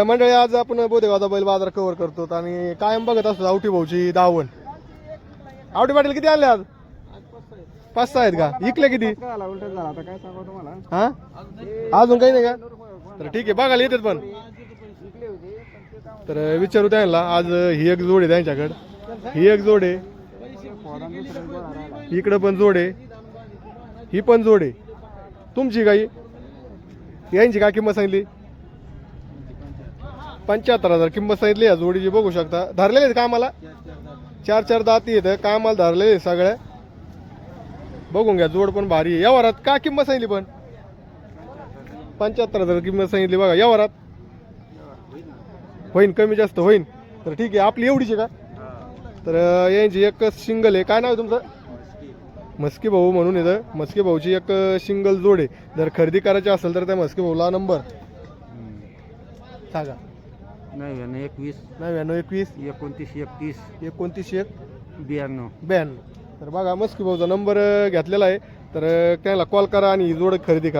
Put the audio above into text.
तर मंडळी आज आपण बोधेगावचा बैल बाजार कव्हर करतो आणि कायम बघत असतो आवटी भाऊची दावण आवटी पाटील किती आले आज? पाच सहा आहेत का? इकले किती? हा? अजून काही नाही का? तर ठीक आहे बघायला येतात पण. तर विचारू त्यांना आज ही एक जोड आहे त्यांच्याकडं. ही एक जोड आहे. इकडं पण जोड आहे. ही पण जोड आहे. तुमची काही? यांची का किंमत सांगली? पंच्याहत्तर हजार किंमत सांगितली या जोडीची बघू शकता. धरलेले आहेत कामाला चार चार दाती येतं कामाला धरलेले आहेत सगळ्या बघून घ्या जोड पण भारी आहे. यावरात का किंमत सांगितली पण? पंच्याहत्तर हजार किंमत सांगितली बघा यावरात. होईन कमी जास्त होईन. तर ठीक आहे आपली एवढीच का? तर यांची एक सिंगल आहे. काय नाव आहे तुमचं? मस्की भाऊ म्हणून येतं मस्की भाऊची एक सिंगल जोड आहे. जर खरेदी करायची असेल तर त्या मस्की भाऊला नंबर. सांगा. नव्याण्णव एकवीस. नव्याण्णव एकवीस. एकोणतीस एकतीस. एकोणतीस एक. ब्याण्णव. ब्याण्णव. तर बघा मस्की भाऊचा नंबर घेतलेला आहे. तर त्याला कॉल करा आणि ही जोड खरेदी करा.